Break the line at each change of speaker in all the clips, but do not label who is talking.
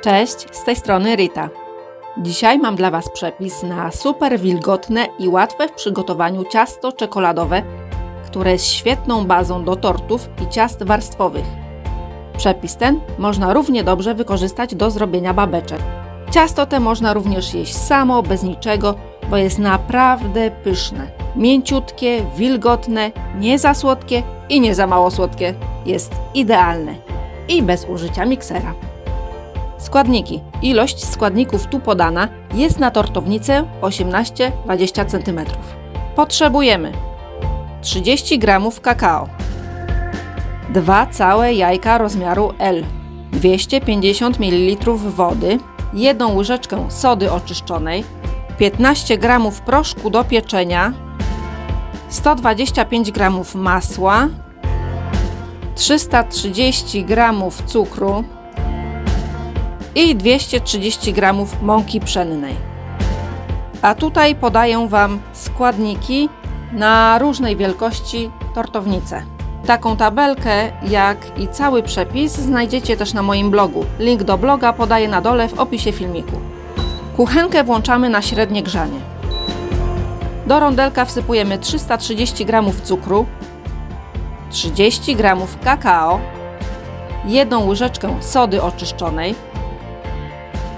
Cześć, z tej strony Rita. Dzisiaj mam dla Was przepis na super wilgotne i łatwe w przygotowaniu ciasto czekoladowe, które jest świetną bazą do tortów i ciast warstwowych. Przepis ten można równie dobrze wykorzystać do zrobienia babeczek. Ciasto te można również jeść samo, bez niczego, bo jest naprawdę pyszne. Mięciutkie, wilgotne, nie za słodkie i nie za mało słodkie. Jest idealne i bez użycia miksera. Składniki. Ilość składników tu podana jest na tortownicę 18-20 cm. Potrzebujemy 30 g kakao, 2 całe jajka rozmiaru L, 250 ml wody, 1 łyżeczkę sody oczyszczonej, 15 g proszku do pieczenia, 125 g masła, 330 g cukru, i 230 g mąki pszennej. A tutaj podaję Wam składniki na różnej wielkości tortownice. Taką tabelkę, jak i cały przepis znajdziecie też na moim blogu. Link do bloga podaję na dole w opisie filmiku. Kuchenkę włączamy na średnie grzanie. Do rondelka wsypujemy 330 g cukru, 30 g kakao, jedną łyżeczkę sody oczyszczonej,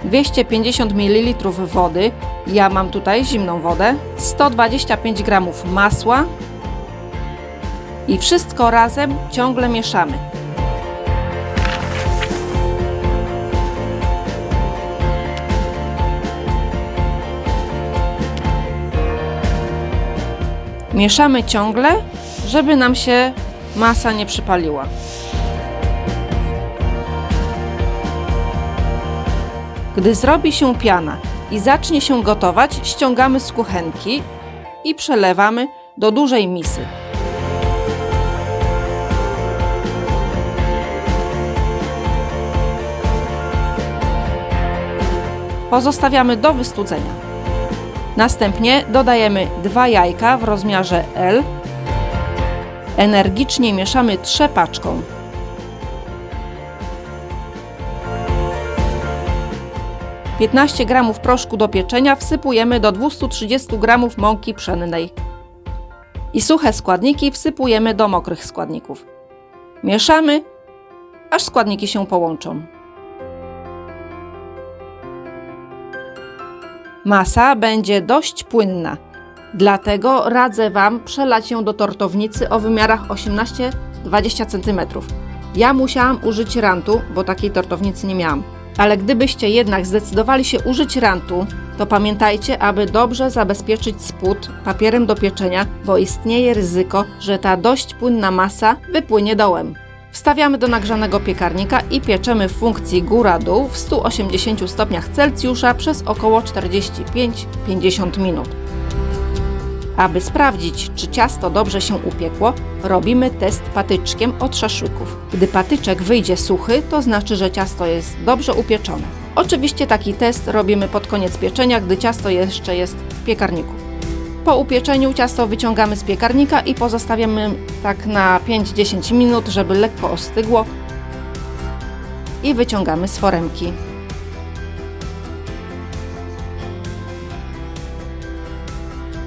250 ml wody, ja mam tutaj zimną wodę, 125 g masła i wszystko razem ciągle mieszamy. Mieszamy ciągle, żeby nam się masa nie przypaliła. Gdy zrobi się piana i zacznie się gotować, ściągamy z kuchenki i przelewamy do dużej misy. Pozostawiamy do wystudzenia. Następnie dodajemy dwa jajka w rozmiarze L. Energicznie mieszamy trzepaczką. 15 g proszku do pieczenia wsypujemy do 230 g mąki pszennej. I suche składniki wsypujemy do mokrych składników. Mieszamy, aż składniki się połączą. Masa będzie dość płynna, dlatego radzę Wam przelać ją do tortownicy o wymiarach 18-20 cm. Ja musiałam użyć rantu, bo takiej tortownicy nie miałam. Ale gdybyście jednak zdecydowali się użyć rantu, to pamiętajcie, aby dobrze zabezpieczyć spód papierem do pieczenia, bo istnieje ryzyko, że ta dość płynna masa wypłynie dołem. Wstawiamy do nagrzanego piekarnika i pieczemy w funkcji góra-dół w 180 stopniach Celsjusza przez około 45-50 minut. Aby sprawdzić, czy ciasto dobrze się upiekło, robimy test patyczkiem od szaszłyków. Gdy patyczek wyjdzie suchy, to znaczy, że ciasto jest dobrze upieczone. Oczywiście taki test robimy pod koniec pieczenia, gdy ciasto jeszcze jest w piekarniku. Po upieczeniu ciasto wyciągamy z piekarnika i pozostawiamy tak na 5-10 minut, żeby lekko ostygło i wyciągamy z foremki.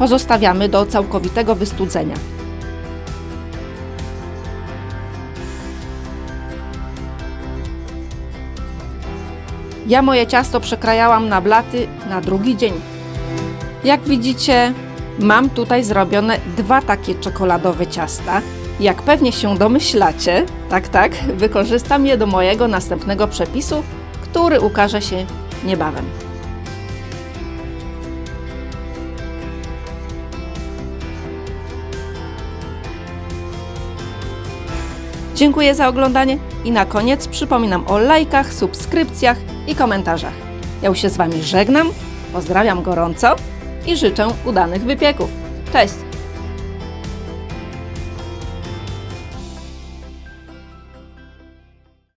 Pozostawiamy do całkowitego wystudzenia. Ja moje ciasto przekrajałam na blaty na drugi dzień. Jak widzicie, mam tutaj zrobione dwa takie czekoladowe ciasta. Jak pewnie się domyślacie, tak, tak, wykorzystam je do mojego następnego przepisu, który ukaże się niebawem. Dziękuję za oglądanie i na koniec przypominam o lajkach, subskrypcjach i komentarzach. Ja już się z Wami żegnam, pozdrawiam gorąco i życzę udanych wypieków. Cześć!